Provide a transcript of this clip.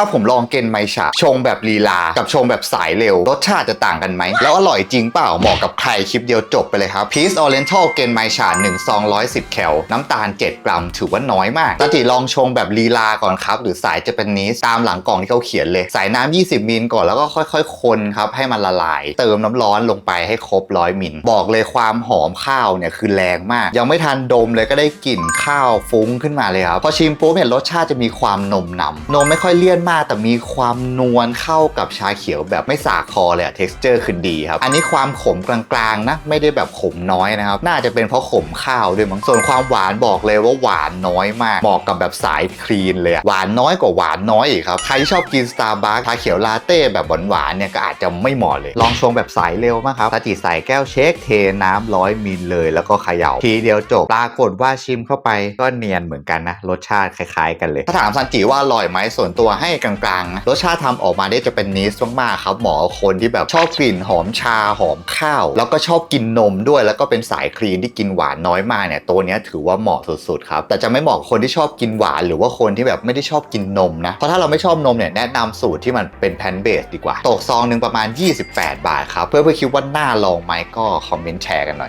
ถ้าผมลองเกนไมชาชงแบบลีลา กับชงแบบสายเร็ว รสชาติจะต่างกันไหม แล้วอร่อยจริงเปล่า เหมาะกับใครคลิปเดียวจบไปเลยครับ Peace Oriental เกนไมชา1ซอง110 แคล น้ำตาล 7 กรัม ถือว่าน้อยมากตติลองชงแบบลีลาก่อนครับ หรือสายจะเป็นนี้ตามหลังกล่องที่เขาเขียนเลยใส่น้ำ20มิลก่อนแล้วก็ค่อย ๆ คนครับให้มันละลาย เติมน้ำร้อนลงไปให้ครบ100มิลบอกเลยความหอมข้าวเนี่ยคือแรงมาก ยังไม่ทันดมเลยก็ได้กลิ่นข้าวฟุ้งขึ้นมาเลยครับพอชิมปุ๊บเนี่ยรสชาติจะมีความนมนำนมไม่ค่อยเลี่ยนมากแต่มีความนวลเข้ากับชาเขียวแบบไม่สาคอเลยอะ texture คือดีครับ อันนี้ความขมกลางๆนะ ไม่ได้แบบขมน้อยนะครับ น่าจะเป็นเพราะขมข้าวด้วยมั้งส่วนความหวานบอกเลยว่าหวานน้อยมาก เหมาะกับแบบสายคลีนเลยหวานน้อยกว่าหวานน้อยอีกครับ ใครที่ชอบกิน Starbucks ชาเขียวลาเต้แบบหวานๆเนี่ยก็อาจจะไม่เหมาะเลย ลองชงแบบสายเร็วมากครับตาจิใส่แก้วเช็คเทน้ำร้อยมิลเลยแล้วก็เขย่าทีเดียวจบปรากฏว่าชิมเข้าไปก็เนียนเหมือนกันนะรสชาติคล้ายๆ กันเลย ถ้าถามซันจิว่าอร่อยไหมส่วนตัวให้กลางๆนะรสชาติทำออกมาได้จะเป็นนิสมากๆครับเหมาะคนที่แบบชอบกลิ่นหอมชาหอมข้าว แล้วก็ชอบกินนมด้วย แล้วก็เป็นสายคลีนที่กินหวานน้อยมากเนี่ยตัวนี้ถือว่าเหมาะสุดๆครับแต่จะไม่เหมาะคนที่ชอบกินหวานหรือว่าคนที่แบบไม่ได้ชอบกินนมนะเพราะถ้าเราไม่ชอบนมเนี่ยแนะนำสูตรที่มันเป็นแพนเบสดีกว่าตกซองหนึ่งประมาณ 28 บาทครับเพื่อเพื่อคิดว่าน่าลองไหมก็คอมเมนต์แชร์กันหน่อย